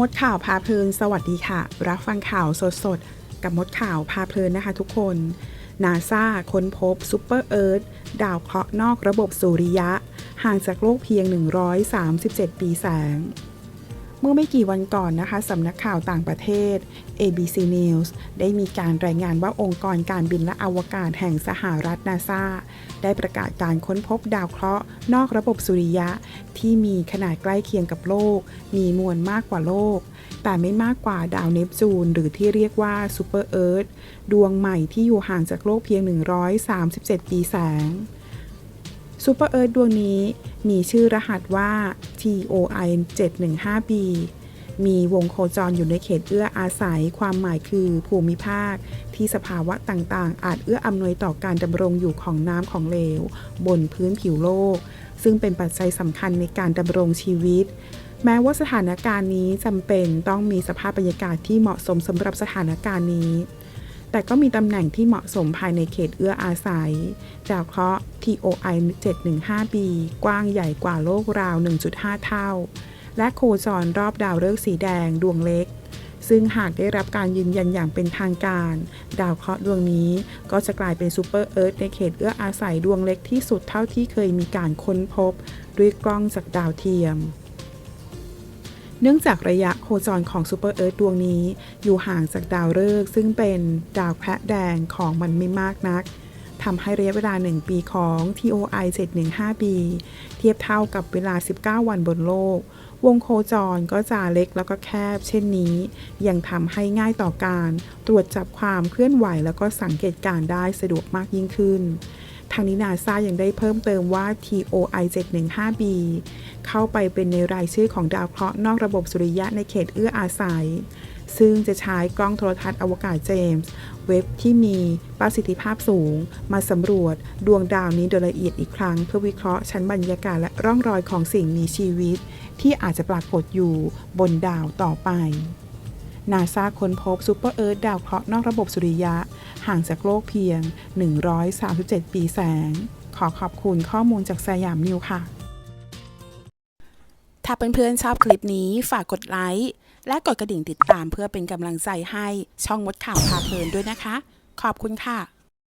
มดข่าวพาเพลิน สวัสดีค่ะ รับฟังข่าวสดสดกับมดข่าวพาเพลินนะคะทุกคนนาซาค้นพบซูเปอร์เอิร์ธดาวเคราะห์นอกระบบสุริยะ ห่างจากโลกเพียง 137 ปีแสง เมื่อไม่กี่วันก่อนนะคะสำนักข่าวต่างประเทศ ABC News ได้มีการรายงานว่าองค์กรการบินและอวกาศแห่งสหรัฐนาซาได้ประกาศการค้นพบดาวเคราะห์นอกระบบสุริยะ ที่มีขนาดใกล้เคียงกับโลก มีมวลมากกว่าโลก แต่ไม่มากกว่าดาวเนปจูน หรือที่เรียกว่าซูเปอร์เอิร์ธดวงใหม่ที่อยู่ห่างจากโลกเพียง 137 ปีแสงซูเปอร์เอิร์ธดวงนี้ มีชื่อรหัสว่า TOI 715b มีวงโคจรอยู่ในเขตเอื้ออาศัย ความหมายคือภูมิภาค ที่สภาวะต่างๆ อาจเอื้ออำนวยต่อการดำรงอยู่ของน้ำของเหลว บนพื้นผิวโลก ซึ่งเป็นปัจจัยสำคัญในการดำรงชีวิต แม้ว่าสถานการณ์นี้จำเป็นต้องมีสภาพบรรยากาศที่เหมาะสมสำหรับสถานการณ์นี้ แต่ก็มีตำแหน่งที่เหมาะสมภายในเขตเอื้ออาศัย ดาวเคราะห์ TOI 715b กว้างใหญ่กว่าโลกราว 1.5 เท่า และโคจรรอบดาวฤกษ์สีแดงดวงเล็ก ซึ่งหากได้รับการยืนยันอย่างเป็นทางการ ดาวเคราะห์ดวงนี้ก็จะกลายเป็นซูเปอร์เอิร์ธในเขตเอื้ออาศัยดวงเล็กที่สุดเท่าที่เคยมีการค้นพบ ด้วยกล้องจากดาวเทียม เนื่องจากระยะโคจรของซูเปอร์เอิร์ธดวงนี้ อยู่ห่างจากดาวฤกษ์ซึ่งเป็นดาวแพะแดงของมันไม่มากนักทำให้ระยะเวลา 1 ปีของ TOI 715b เทียบเท่ากับเวลา 19 วันบนโลก วงโคจรก็จะเล็กแล้วก็แคบ เช่นนี้ ยังทำให้ง่ายต่อการ ตรวจจับความเคลื่อนไหวแล้วก็สังเกตการได้สะดวกมากยิ่งขึ้น ทางนี้นาซายังได้เพิ่มเติมว่า TOI 715b เข้าไปเป็นในรายชื่อของดาวเคราะห์นอกระบบสุริยะในเขตเอื้ออาศัย ซึ่งจะใช้กล้องโทรทัศน์อวกาศเจมส์เว็บที่มีประสิทธิภาพสูง มาสำรวจดวงดาวนี้โดยละเอียดอีกครั้ง เพื่อวิเคราะห์ชั้นบรรยากาศและร่องรอยของสิ่งมีชีวิต ที่อาจจะปรากฏอยู่บนดาวต่อไป นาซาค้นพบซูเปอร์เอิร์ธดาวเคราะห์นอกระบบสุริยะ ห่างจากโลกเพียง 137 ปีแสง ขอขอบคุณข้อมูลจากสยามนิวค่ะ ถ้าเพื่อนๆชอบคลิปนี้ฝากกดไลค์ และกดกระดิ่งติดตามเพื่อเป็นกำลังใจให้ช่องมดข่าวพาเพลินด้วยนะคะ ขอบคุณค่ะ